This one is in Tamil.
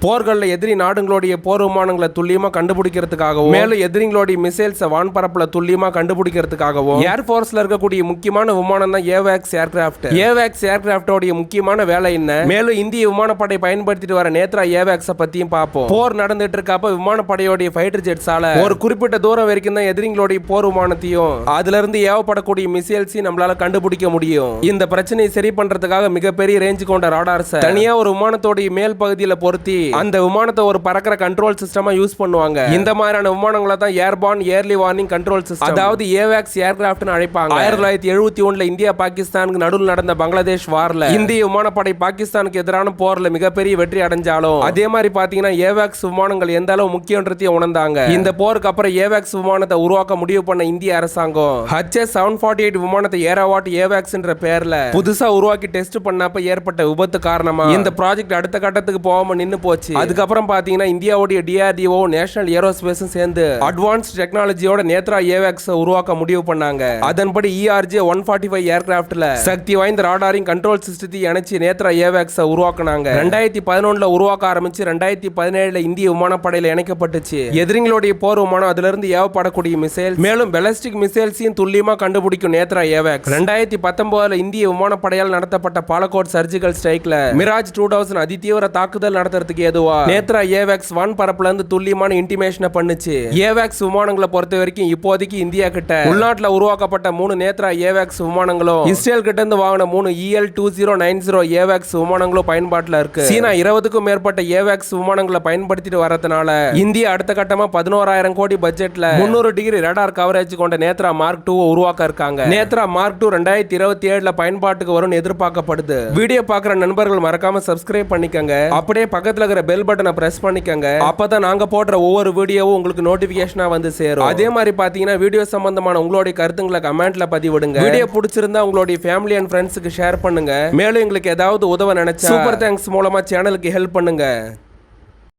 போர்களில் எதிரி நாடுகளுடைய போர் விமானங்களை துல்லியமா கண்டுபிடிக்கிறதுக்காகவும் மேலும் எதிரிகளுடைய மிசைல்ஸை வான்பரப்புல துல்லியமா கண்டுபிடிக்கிறதுக்காகவும் ஏர்ஃபோர்ஸ்ல இருக்கக்கூடிய முக்கியமான விமானம் தான் ஏவேக்ஸ் ஏர்கிராஃப்ட் ஏவேக்ஸ் ஏர்கிராஃப்டோடைய முக்கியமான வேலை என்ன? மேலும் இந்திய விமானப்படை பயன்படுத்திட்டு வர நேத்ரா ஏவேக்ஸ பத்தியும் பார்ப்போம் போர் நடந்துட்டு இருக்கப்ப விமானப்படையோடைய ஃபைட்டர் ஜெட்ஸால ஒரு குறிப்பிட்ட தூரம் வரைக்கும் தான் எதிரிகளுடைய போர் விமானத்தையும் அதுல இருந்து ஏவப்படக்கூடிய மிசைல்ஸையும் நம்மளால கண்டுபிடிக்க முடியும். இந்த பிரச்சனையை சரி பண்றதுக்காக மிகப்பெரிய ரேஞ்ச் கொண்ட ராடார்ஸ் தனியா ஒரு விமானத்தோடைய மேல் பகுதியில பொருத்தி அந்த விமானத்தை ஒரு பறக்கிற கண்ட்ரோல் சிஸ்டமா யூஸ் பண்ணுவாங்க. இந்த மாதிரியான விமானங்களை தான் airborne early warning control system அதாவது ஏவாக்ஸ் ஏர்கிராஃப்ட்னு அழைப்பாங்க. ஆயிரத்தி தொள்ளாயிரத்தி எழுபத்தி ஒண்ணுல இந்தியா பாகிஸ்தானுக்கு நடுவில் நடந்த பங்களாதேஷ் வார்ல இந்திய விமானப்படை பாகிஸ்தானுக்கு எதிரான போர்ல மிகப்பெரிய வெற்றி அடைஞ்சாலும் அதே மாதிரி பாத்தீங்கன்னா ஏவாக்ஸ் விமானங்கள் எந்த அளவு முக்கியன்றதையும் உணர்ந்தாங்க. இந்த போருக்கு அப்புறம் ஏவாக்ஸ் விமானத்தை உருவாக்க முடிவு பண்ண இந்திய அரசாங்கம் ஹச்எஸ் செவன் ஃபார்ட்டி எயிட் விமானத்தை ஏராவாட் ஏவாக்ஸ் என்ற பேர்ல புதுசா உருவாக்கி டெஸ்ட் பண்ணப்ப ஏற்பட்ட விபத்து காரணமா? இந்த ப்ராஜெக்ட் அடுத்த கட்டத்துக்கு போகாம நின்னு போச்சு. அதுக்கப்புறம் பாத்தீங்கன்னா இந்தியாவுடைய டிஆர்டிஓ நேஷனல் ஏரோஸ்பேஸும் சேர்ந்து அட்வான்ஸ் டெக்னாலஜியோட நேத்ரா ஏவேக்ஸ் உருவாக்க முடிவு பண்ணாங்க. அதன்படி E E R J one forty five ஏர்கிராப்ட்ல சக்தி வாய்ந்த ராடாரிங் கண்ட்ரோல் சிஸ்டத்தை இணைச்சு நேத்ரா ஏவேக்ஸ் உருவாக்குனாங்க. ரெண்டாயிரத்தி பதினொன்னுல உருவாக்க ஆரம்பிச்சு ரெண்டாயிரத்தி பதினேழுல இந்திய விமானப்படையில இணைக்கப்பட்டுச்சு. எதிரிங்களுடைய போர் விமானம் அதுல இருந்து ஏவப்படக்கூடிய மிசைல் மேலும் பெலஸ்டிக் மிசைல்ஸையும் துல்லியமா கண்டுபிடிக்கும் நேத்ரா ஏவேக்ஸ் ரெண்டாயிரத்தி பத்தொன்பதுல இந்திய விமானப்படையால் நடத்தப்பட்ட பாலக்கோட் சர்ஜிக்கல் ஸ்ட்ரைக்ல மிராஜ் டூ தௌசண்ட் அதிதீவிர தாக்குதல் நடத்துறதுக்கு ஏதுவா நேத்ரா ஏவேக்ஸ் ஒன் பரப்புல இருந்து துல்லியமான இன்டிமேஷனை பண்ணுச்சு. ஏவேக்ஸ் விமானங்களை பொறுத்த வரைக்கும் இப்போதைக்கு இந்தியா கிட்ட. உள்நாட்டுல உருவாக்கப்பட்ட மூணு நேத்ரா ஏவேக்ஸ் விமானங்களும். இஸ்ரேல் கிட்ட இருந்து வாங்கின மூணு E L two zero nine zero ஏவேக்ஸ் விமானங்களும் பயன்பாட்டுல இருக்கு. சீனா இருபதுக்கும் மேற்பட்ட ஏவேக்ஸ் விமானங்களை பயன்படுத்திட்டு வரதுனால இந்தியா அடுத்த கட்டமா பதினோராயிரம் கோடி பட்ஜெட்ல முன்னூறு டிகிரி ரடார் கவரேஜ் கொண்ட நேத்ரா மார்க் டூ உருவாக்க இருக்காங்க. நேத்ரா மார்க் டூ ரெண்டாயிரத்தி இருபத்தி ஏழுல பயன்பாட்டுக்கு வரும்னு எதிர்பார்க்கப்படுது. வீடியோ பார்க்குற நண்பர்கள் மறக்காம சப்ஸ்கிரைப் பண்ணிக்கங்க. அப்படியே பக்கத்துல இருக்கிற பெல் பட்டனை பிரஸ் பண்ணிக்கங்க. அப்பதான் நாங்கள் போடுற ஒவ்வொரு வீடியோவும் உங்களுக்கு நோட்டிஃபிகேஷனாக வந்து சேரும். அதே மாதிரி பார்த்தீங்கன்னா வீடியோ சம்பந்தமான உங்களுடைய கருத்துங்களை கமெண்ட்ல பதிவிடுங்க. வீடியோ பிடிச்சிருந்தா உங்களுடைய ஃபேமிலி அண்ட் ஃப்ரெண்ட்ஸுக்கு ஷேர் பண்ணுங்க. மேலும் எங்களுக்கு ஏதாவது உதவ நினைச்சா சூப்பர் தேங்க்ஸ் மூலமா சேனலுக்கு ஹெல்ப் பண்ணுங்க.